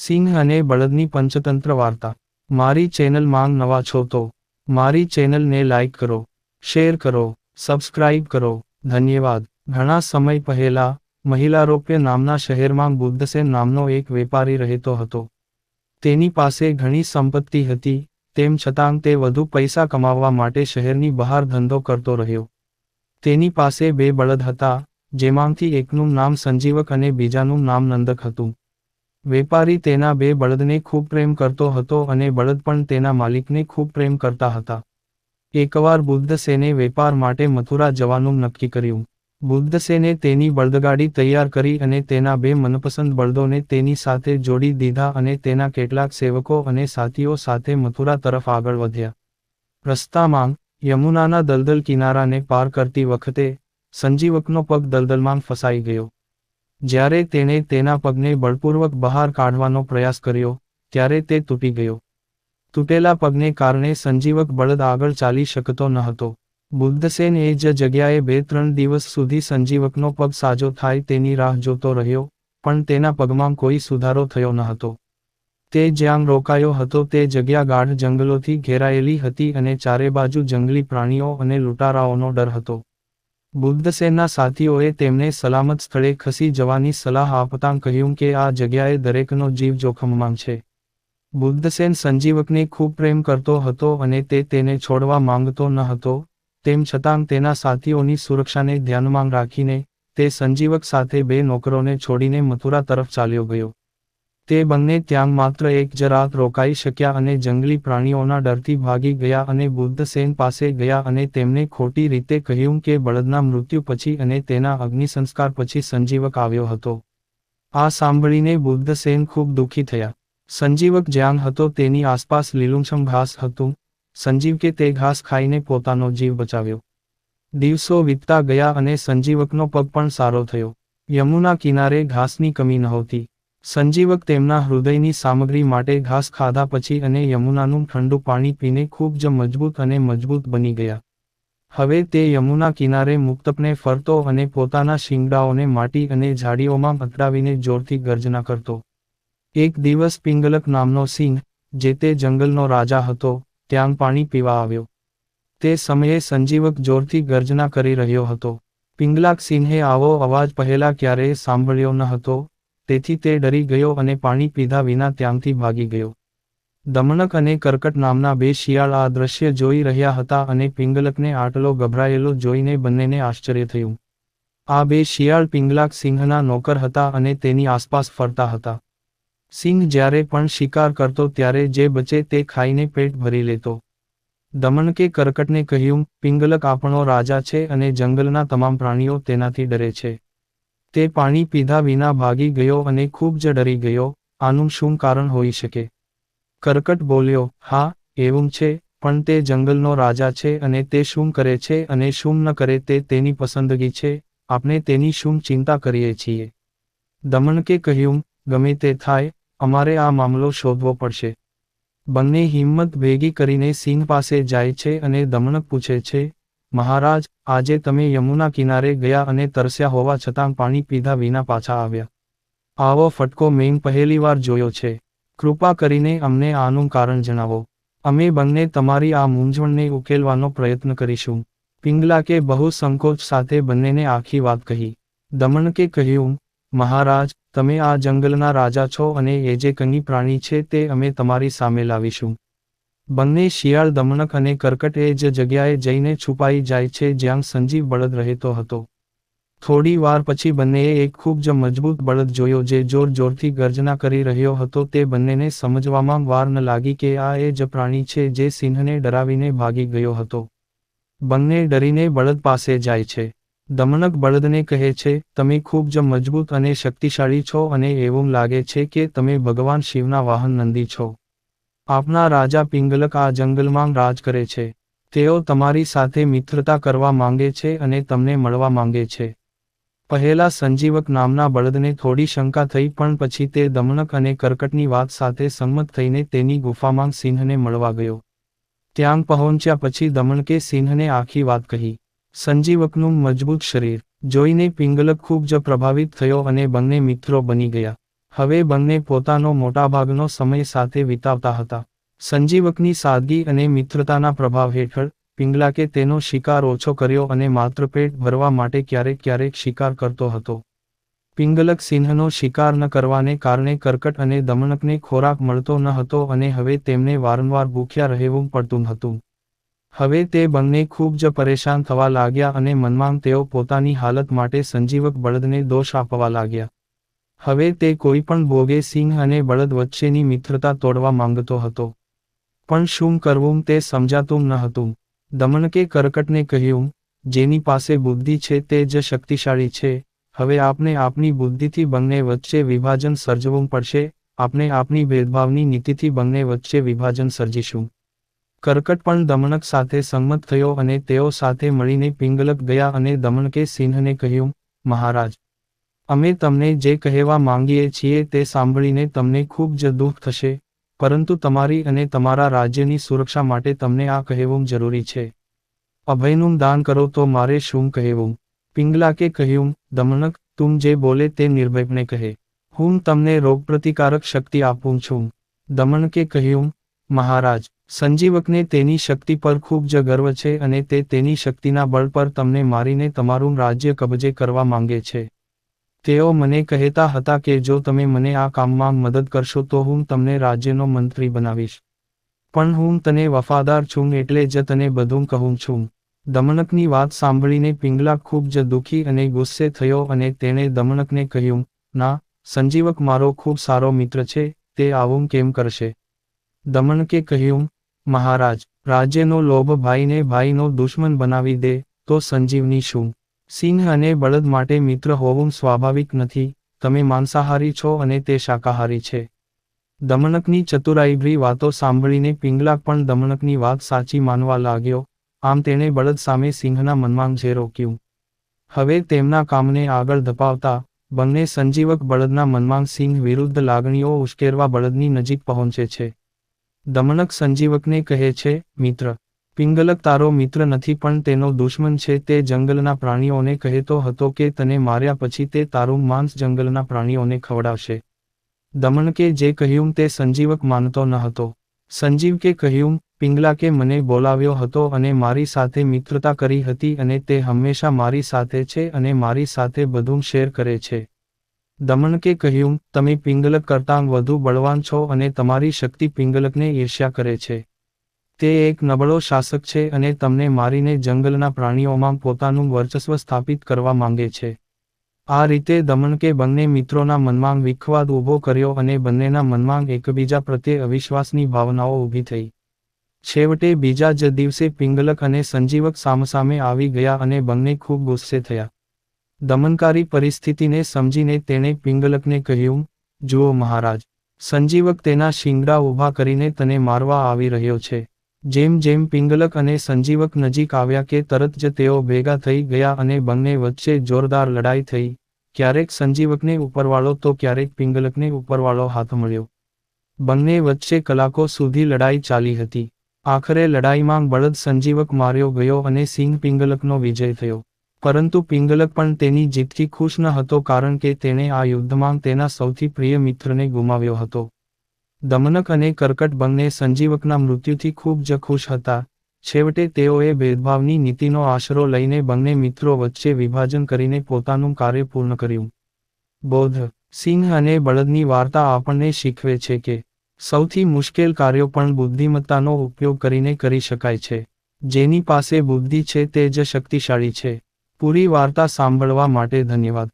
સિંહ અને બળદની પંચતંત્ર વાર્તા. મારી ચેનલ માંગ નવા છો તો, મારી ચેનલને લાઇક કરો, શેર કરો, સબસ્ક્રાઇબ કરો. ધન્યવાદ. ઘણા સમય પહેલા, મહિલારોપ્ય નામના શહેરમાં બુદ્ધસેન નામનો એક વેપારી રહેતો હતો. તેની પાસે ઘણી સંપત્તિ હતી, તેમ છતાં તે વધુ પૈસા કમાવવા માટે શહેરની બહાર ધંધો કરતો રહ્યો. તેની પાસે બે બળદ હતા, જેમાંથી એકનું નામ સંજીવક અને બીજાનું નામ નંદક હતું. વેપારી તેના બે બળદને ખૂબ પ્રેમ કરતો હતો અને બળદ પણ તેના માલિકને ખૂબ પ્રેમ કરતા હતા. એકવાર બુદ્ધસેને વેપાર માટે મથુરા જવાનું નક્કી કર્યું. બુદ્ધસેને તેની બળદગાડી તૈયાર કરી અને તેના બે મનપસંદ બળદોને તેની સાથે જોડી દીધા અને તેના કેટલાક સેવકો અને સાથીઓ સાથે મથુરા તરફ આગળ વધ્યા. રસ્તામાં યમુનાના દલદલ કિનારાને પાર કરતી વખતે સંજીવકનો પગ દલદલમાં ફસાઈ ગયો. જ્યારે તેણે તેના પગને બળપૂર્વક બહાર કાઢવાનો પ્રયાસ કર્યો, ત્યારે તે તૂટી ગયો. તૂટેલા પગને કારણે સંજીવક બળદ આગળ ચાલી શકતો ન હતો. બુદ્ધસેન એ જ જગ્યાએ બે ત્રણ દિવસ સુધી સંજીવકનો પગ સાજો થાય તેની રાહ જોતો રહ્યો, પણ તેના પગમાં કોઈ સુધારો થયો ન હતો. તે જ્યાં રોકાયો હતો તે જગ્યા ગાઢ જંગલોથી ઘેરાયેલી હતી અને ચારે બાજુ જંગલી પ્રાણીઓ અને લૂંટારાઓનો ડર હતો. બુદ્ધસેનના સાથીઓએ તેમને સલામત સ્થળે ખસી જવાની સલાહ આપતાં કહ્યું કે આ જગ્યાએ દરેકનો જીવ જોખમમાં છે. બુદ્ધસેન સંજીવકને ખૂબ પ્રેમ કરતો હતો અને તે તેને છોડવા માંગતો ન હતો, તેમ છતાં તેના સાથીઓની સુરક્ષાને ધ્યાનમાં રાખીને તે સંજીવક સાથે બે નોકરોને છોડીને મથુરા તરફ ચાલ્યો ગયો. તે બંને ત્યાં માત્ર એક જ રોકાઈ શક્યા અને જંગલી પ્રાણીઓના ડરથી ભાગી ગયા અને બુદ્ધસેન પાસે ગયા અને તેમને ખોટી રીતે કહ્યું કે બળદના મૃત્યુ પછી અને તેના અગ્નિસંસ્કાર પછી સંજીવક આવ્યો હતો. આ સાંભળીને બુદ્ધસેન ખૂબ દુઃખી થયા. સંજીવક જ્યાં હતો તેની આસપાસ લીલુંછમ ઘાસ હતું. સંજીવકે તે ઘાસ ખાઈને પોતાનો જીવ બચાવ્યો. દિવસો વીતતા ગયા અને સંજીવકનો પગ પણ સારો થયો. યમુના કિનારે ઘાસની કમી નહોતી. સંજીવક તેમના હૃદયની સામગ્રી માટે ઘાસ ખાધા પછી અને યમુનાનું ઠંડુ પાણી પીને ખૂબ જ મજબૂત અને મજબૂત બની ગયા. હવે તે યમુના કિનારે મુક્તપને ફરતો અને પોતાના શિંગડાઓને માટી અને ઝાડીઓમાં અથડાવીને જોરથી ગર્જના કરતો. એક દિવસ પિંગલક નામનો સિંહ, જે તે જંગલનો રાજા હતો, ત્યાં પાણી પીવા આવ્યો. તે સમયે સંજીવક જોરથી ગર્જના કરી રહ્યો હતો. પિંગલાક સિંહે આવો અવાજ પહેલા ક્યારેય સાંભળ્યો ન હતો તેથી તે ડરી ગયો અને પાણી પીધા વિના ત્યાંથી ભાગી ગયો. દમણક અને કરકટ નામના બે શિયાળ આ દ્રશ્ય જોઈ રહ્યા હતા અને પિંગલકને આટલો ગભરાયેલો જોઈને બંનેને આશ્ચર્ય થયું. આ બે શિયાળ પિંગલાક સિંહના નોકર હતા અને તેની આસપાસ ફરતા હતા. સિંહ જ્યારે પણ શિકાર કરતો ત્યારે જે બચે તે ખાઈને પેટ ભરી લેતો. દમણકે કરકટને કહ્યું, પિંગલક આપણો રાજા છે અને જંગલના તમામ પ્રાણીઓ તેનાથી ડરે છે. તે પાણી પીધા વિના ભાગી ગયો અને ખૂબ જ ડરી ગયો. આનું શું કારણ હોઈ શકે? કરકટ બોલ્યો, હા, એવું છે, પણ તે જંગલનો રાજા છે અને તે શું કરે છે અને શું ન કરે તે તેની પસંદગી છે. આપણે તેની શું ચિંતા કરીએ છીએ? દમણકે કહ્યું, ગમે તે થાય, અમારે આ મામલો શોધવો પડશે. બંને હિંમત ભેગી કરીને સિંહ પાસે જાય છે અને દમણક પૂછે છે મહારાજ, આજે તમે યમુના કિનારે ગયા અને તરસ્યા હોવા છતાં પાણી પીધા વિના પાછા આવ્યા. આવો ફટકો મેં પહેલીવાર જોયો છે. કૃપા કરીને અમને આનું કારણ જણાવો. અમે બંને તમારી આ મૂંઝવણને ઉકેલવાનો પ્રયત્ન કરીશું. પિંગલાકે બહુ સંકોચ સાથે બંનેને આખી વાત કહી. દમણકે કહ્યું, મહારાજ, તમે આ જંગલના રાજા છો અને એ જે કંઈ પ્રાણી છે તે અમે તમારી સામે લાવીશું. બંને શિયાળ દમણક અને કરકટ એ જ જગ્યાએ જઈને છુપાઈ જાય છે જ્યાં સંજીવ બળદ રહેતો હતો. થોડી વાર પછી બંનેએ એક ખૂબ જ મજબૂત બળદ જોયો જે જોર જોરથી ગર્જના કરી રહ્યો હતો તે બંનેને સમજવામાં વાર ન લાગી કે આ એ જ પ્રાણી છે જે સિંહને ડરાવીને ભાગી ગયો હતો. બંને ડરીને બળદ પાસે જાય છે. દમનક બળદને કહે છે, તમે ખૂબ જ મજબૂત અને શક્તિશાળી છો અને એવું લાગે છે કે તમે ભગવાન શિવના વાહન નંદી છો. આપના રાજા પિંગલક આ જંગલમાં રાજ કરે છે. તેઓ તમારી સાથે મિત્રતા કરવા માંગે છે અને તમને મળવા માંગે છે. પહેલા સંજીવક નામના બળદને થોડી શંકા થઈ પણ પછી તે દમણક અને કરકટની વાત સાથે સંમત થઈને તેની ગુફામાં સિંહને મળવા ગયો. ત્યાં પહોંચ્યા પછી દમણકે સિંહને આખી વાત કહી. સંજીવકનું મજબૂત શરીર. જોઈને પિંગલક ખૂબ જ પ્રભાવિત થયો અને બંને મિત્રો બની ગયા. હવે બંને પોતાનો મોટાભાગનો સમય સાથે વિતાવતા હતા. સંજીવકની સાદગી અને મિત્રતાના પ્રભાવ હેઠળ, પિંગલાકે તેનો શિકાર ઓછો કર્યો અને માત્ર પેટ ભરવા માટે ક્યારેક ક્યારેક શિકાર કરતો હતો. પિંગલક સિંહનો શિકાર ન કરવાને કારણે કરકટ અને દમણકને ખોરાક મળતો ન હતો અને હવે તેમને વારંવાર ભૂખ્યા રહેવું પડતું હતું. હવે તે બંને ખૂબ જ પરેશાન થવા લાગ્યા અને મનમાં તેઓ પોતાની હાલત માટે સંજીવક બળદને દોષ આપવા લાગ્યા. હવે તે કોઈ પણ ભોગે સિંહ અને બળદ વચ્ચેની મિત્રતા તોડવા માંગતો હતો. પણ શું કરવું તે સમજાતું ન હતું. દમણકે કરકટને કહ્યું, જેની પાસે બુદ્ધિ છે તે જ શક્તિશાળી છે. હવે આપને આપની બુદ્ધિથી બંને વચ્ચે વિભાજન સર્જવું પડશે. આપણે આપની ભેદભાવની નીતિથી બંને વચ્ચે વિભાજન સર્જીશું. કરકટ પણ દમણક સાથે સંમત થયો અને તેઓ સાથે મળીને પિંગલક ગયા અને દમણકે સિંહને કહ્યું, મહારાજ અમે તમને જે કહેવા માંગીએ છીએ તે સાંભળીને તમને ખૂબ જ દુઃખ થશે, પરંતુ તમારી અને તમારા રાજ્યની સુરક્ષા માટે તમને આ કહેવું જરૂરી છે. અભયનું દાન કરો તો મારે શું કહેવું? પિંગલાકે કહ્યું દમણક તું જે બોલે તે નિર્ભયપણે કહે. હું તમને રોગપ્રતિકારક શક્તિ આપું છું. દમણકે કહ્યું, મહારાજ, સંજીવકને તેની શક્તિ પર ખૂબ જ ગર્વ છે અને તે તેની શક્તિના બળ પર તમને મારીને તમારું રાજ્ય કબજે કરવા માંગે છે. તેઓ મને કહેતા હતા કે જો તમે મને આ કામમાં મદદ કરશો તો હું તમને રાજ્યનો મંત્રી બનાવીશ. પણ હું તને વફાદાર છું એટલે જ તને બધું કહું છું. દમણકની વાત સાંભળીને પિંગલા ખૂબ જ દુઃખી અને ગુસ્સે થયો અને તેણે દમણકને કહ્યું, ના, સંજીવક મારો ખૂબ સારો મિત્ર છે, તે આવું કેમ કરશે? દમણકે કહ્યું, મહારાજ, રાજ્યનો લોભ ભાઈને ભાઈનો દુશ્મન બનાવી દે, તો સંજીવની શું સિંહ અને બળદ માટે મિત્ર હોવું સ્વાભાવિક નથી. તમે માંસાહારી છો અને તે શાકાહારી છે. દમણકની ચતુરાઈભરી વાતો સાંભળીને પિંગલા પણ દમણકની વાત સાચી માનવા લાગ્યો. આમ તેણે બળદ સામે સિંહના મનમાં જે રોક્યું હવે તેમના કામને આગળ ધપાવતા, બંને સંજીવક બળદના મનમાં સિંહ વિરુદ્ધ લાગણીઓ ઉશ્કેરવા બળદની નજીક પહોંચે છે. દમણક સંજીવકને કહે છે, મિત્ર પિંગલક તારો મિત્ર નથી પણ તેનો દુશ્મન છે, તે જંગલના પ્રાણીઓને કહેતો હતો કે તને માર્યા પછી તે તારું માંસ જંગલના પ્રાણીઓને ખવડાવશે. દમણકે જે કહ્યું તે સંજીવક માનતો ન હતો. સંજીવકે કહ્યું પિંગલાકે મને બોલાવ્યો હતો અને મારી સાથે મિત્રતા કરી હતી અને તે હંમેશા મારી સાથે છે અને મારી સાથે બધું શેર કરે છે. દમણકે કહ્યું, તમે પિંગલક કરતાં વધુ બળવાન છો અને તમારી શક્તિ પિંગલકને ઈર્ષ્યા કરે છે. તે એક નબળો શાસક છે અને તમને મારીને જંગલના પ્રાણીઓમાં પોતાનું વર્ચસ્વ સ્થાપિત કરવા માંગે છે. આ રીતે દમણકે બંને મિત્રોના મનમાં વિખવાદ ઊભો કર્યો અને બંનેના મનમાં એકબીજા પ્રત્યે અવિશ્વાસની ભાવનાઓ ઊભી થઈ. છેવટે બીજા જ દિવસે પિંગલક અને સંજીવક સામસામે આવી ગયા અને બંને ખૂબ ગુસ્સે થયા. દમનકારી પરિસ્થિતિને સમજીને તેણે પિંગલકને કહ્યું, જુઓ મહારાજ, સંજીવક તેના શિંગડા ઊભા કરીને તને મારવા આવી રહ્યો છે. જેમ જેમ પિંગલક અને સંજીવક નજીક આવ્યા કે તરત જ તેઓ ભેગા થઈ ગયા અને બંને વચ્ચે જોરદાર લડાઈ થઈ. ક્યારેક સંજીવકને ઉપરવાળો તો ક્યારેક પિંગલકને ઉપરવાળો હાથ મળ્યો. બંને વચ્ચે કલાકો સુધી લડાઈ ચાલી હતી. આખરે લડાઈમાં બળદ સંજીવક માર્યો ગયો અને સિંહ પિંગલકનો વિજય થયો. પરંતુ પિંગલક પણ તેની જીતથી ખુશ ન હતો કારણ કે તેણે આ યુદ્ધમાં તેના સૌથી પ્રિય મિત્રને ગુમાવ્યો હતો. દમનક અને કરકટ બંને સંજીવકના મૃત્યુથી ખૂબ જ ખુશ હતા. છેવટે તેઓએ ભેદભાવની નીતિનો આશરો લઈને બંને મિત્રો વચ્ચે વિભાજન કરીને પોતાનું કાર્ય પૂર્ણ કર્યું. બોધ, સિંહ અને બળદની વાર્તા આપણને શીખવે છે કે, સૌથી મુશ્કેલ કાર્યો પણ બુદ્ધિમત્તાનો ઉપયોગ કરીને કરી શકાય છે. જેની પાસે બુદ્ધિ છે તે જ શક્તિશાળી છે. પૂરી વાર્તા સાંભળવા માટે ધન્યવાદ.